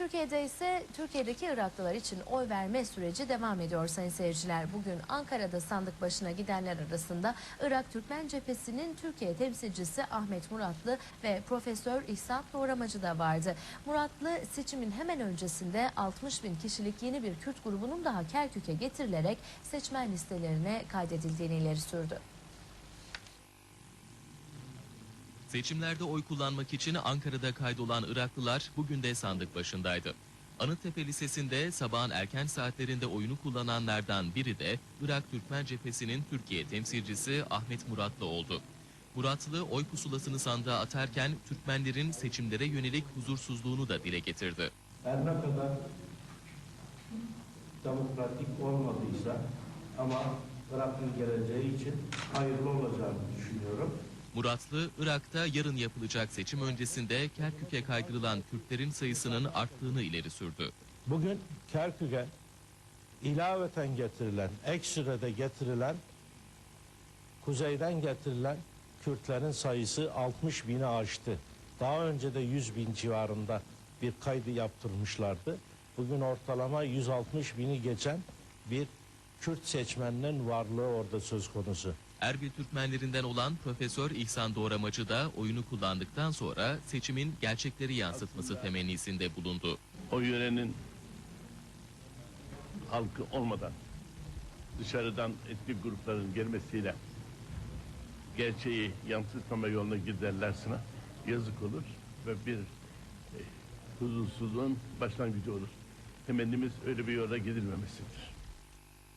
Türkiye'de ise Türkiye'deki Iraklılar için oy verme süreci devam ediyor sayın seyirciler. Bugün Ankara'da sandık başına gidenler arasında Irak Türkmen Cephesi'nin Türkiye temsilcisi Ahmet Muratlı ve Profesör İhsan Doğramacı da vardı. Muratlı seçimin hemen öncesinde 60 bin kişilik yeni bir Kürt grubunun daha Kerkük'e getirilerek seçmen listelerine kaydedildiğini ileri sürdü. Seçimlerde oy kullanmak için Ankara'da kaydolan Iraklılar bugün de sandık başındaydı. Anıttepe Lisesi'nde sabahın erken saatlerinde oyunu kullananlardan biri de Irak Türkmen Cephesi'nin Türkiye temsilcisi Ahmet Muratlı oldu. Muratlı oy pusulasını sandığa atarken Türkmenlerin seçimlere yönelik huzursuzluğunu da dile getirdi. her ne kadar demokratik olmadıysa ama Irak'ın geleceği için hayırlı olacağını düşünüyorum. Muratlı, Irak'ta yarın yapılacak seçim öncesinde Kerkük'e kaydırılan Kürtlerin sayısının arttığını ileri sürdü. Bugün Kerkük'e ilaveten getirilen, ekstrede getirilen, kuzeyden getirilen Kürtlerin sayısı 60 bini aştı. Daha önce de 100 bin civarında bir kaydı yaptırmışlardı. Bugün ortalama 160 bini geçen bir Kürt seçmeninin varlığı orada söz konusu. Erbil Türkmenlerinden olan Profesör İhsan Doğramacı da oyunu kullandıktan sonra seçimin gerçekleri yansıtması temennisinde bulundu. o yörenin halkı olmadan dışarıdan etnik grupların gelmesiyle gerçeği yansıtmama yoluna giderlerse yazık olur ve bir e, huzursuzluğun başlangıcı olur. Temennimiz öyle bir yola gidilmemesidir.